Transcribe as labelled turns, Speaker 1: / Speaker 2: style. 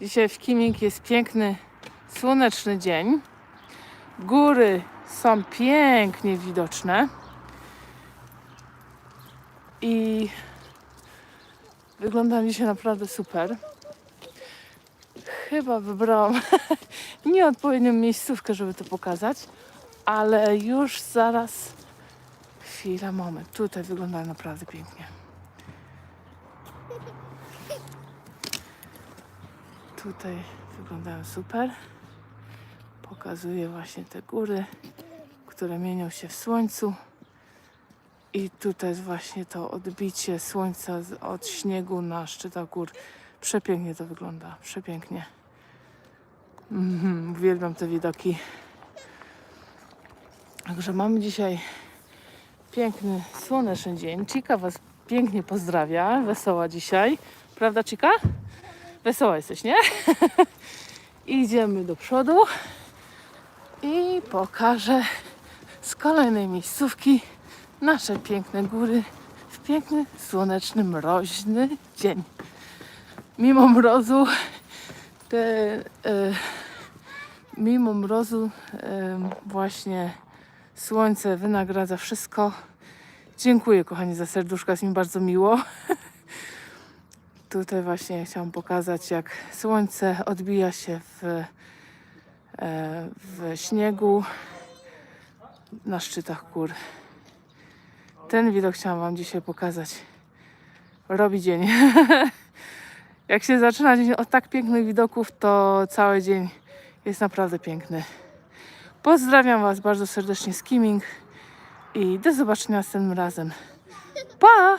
Speaker 1: Dzisiaj w Kiming jest piękny, słoneczny dzień. Góry są pięknie widoczne. I wygląda dzisiaj naprawdę super. Chyba wybrałam nieodpowiednią miejscówkę, żeby to pokazać, ale już zaraz. Chwila, moment. Tutaj wygląda naprawdę pięknie. Tutaj wyglądają super. Pokazuję właśnie te góry, które mienią się w słońcu. I tutaj jest właśnie to odbicie słońca od śniegu na szczytach gór. Przepięknie to wygląda, przepięknie. Mhm, uwielbiam te widoki. Także mamy dzisiaj piękny, słoneczny dzień. Cika Was pięknie pozdrawia, wesoła dzisiaj. Prawda, Cika? Wesoła jesteś, nie? Idziemy do przodu i pokażę z kolejnej miejscówki nasze piękne góry w piękny, słoneczny, mroźny dzień. Mimo mrozu, te, e, mimo mrozu e, właśnie słońce wynagradza wszystko. Dziękuję kochani za serduszka, jest mi bardzo miło. Tutaj właśnie chciałam pokazać, jak słońce odbija się w, e, w śniegu na szczytach gór. Ten widok chciałam Wam dzisiaj pokazać. Robi dzień. jak się zaczyna dzień od tak pięknych widoków, to cały dzień jest naprawdę piękny. Pozdrawiam Was bardzo serdecznie z Kiming i do zobaczenia następnym razem. Pa!